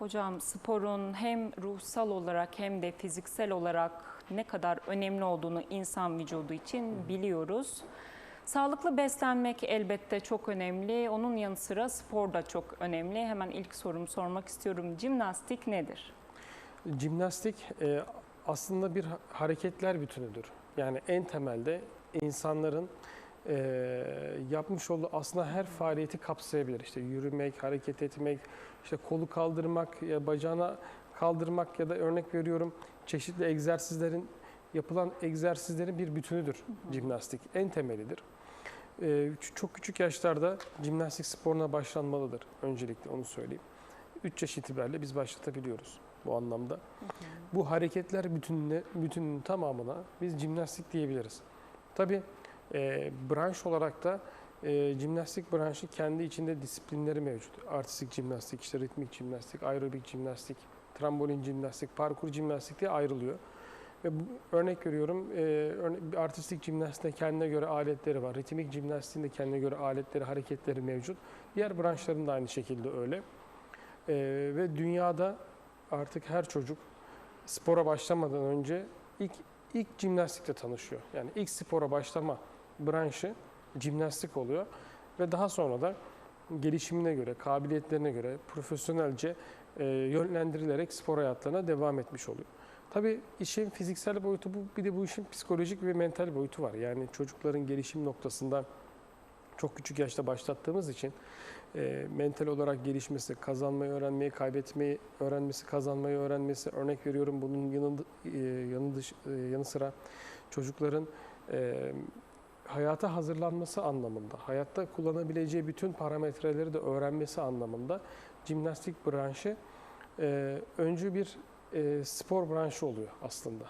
Hocam sporun hem ruhsal olarak hem de fiziksel olarak ne kadar önemli olduğunu insan vücudu için biliyoruz. Sağlıklı beslenmek elbette çok önemli. Onun yanı sıra spor da çok önemli. Hemen ilk sorumu sormak istiyorum. Jimnastik nedir? Jimnastik e, aslında bir ha- hareketler bütünüdür. Yani en temelde insanların e, yapmış olduğu aslında her faaliyeti kapsayabilir. İşte yürümek, hareket etmek, işte kolu kaldırmak, ya bacağına kaldırmak ya da örnek veriyorum çeşitli egzersizlerin yapılan egzersizlerin bir bütünüdür jimnastik. En temelidir. E, çok küçük yaşlarda jimnastik sporuna başlanmalıdır. Öncelikle onu söyleyeyim. 3 yaş itibariyle biz başlatabiliyoruz bu anlamda. Bu hareketler bütününe, bütününün tamamına biz jimnastik diyebiliriz. Tabii e, branş olarak da e, jimnastik branşı kendi içinde disiplinleri mevcut. Artistik jimnastik, işte ritmik jimnastik, aerobik jimnastik, trambolin jimnastik, parkur jimnastik diye ayrılıyor. Ve bu, örnek veriyorum, e, örne- artistik jimnastiğinde kendine göre aletleri var. Ritmik jimnastiğinde kendine göre aletleri, hareketleri mevcut. Diğer branşların da aynı şekilde öyle. E, ve dünyada artık her çocuk spora başlamadan önce ilk ilk jimnastikle tanışıyor. Yani ilk spora başlama branşı jimnastik oluyor ve daha sonra da gelişimine göre, kabiliyetlerine göre profesyonelce e, yönlendirilerek spor hayatlarına devam etmiş oluyor. Tabii işin fiziksel boyutu bu, bir de bu işin psikolojik ve mental boyutu var. Yani çocukların gelişim noktasında çok küçük yaşta başlattığımız için e, mental olarak gelişmesi, kazanmayı öğrenmeyi, kaybetmeyi öğrenmesi, kazanmayı öğrenmesi. Örnek veriyorum bunun yanında, e, yanı, dış, e, yanı sıra çocukların e, hayata hazırlanması anlamında, hayatta kullanabileceği bütün parametreleri de öğrenmesi anlamında jimnastik branşı e, öncü bir e, spor branşı oluyor aslında.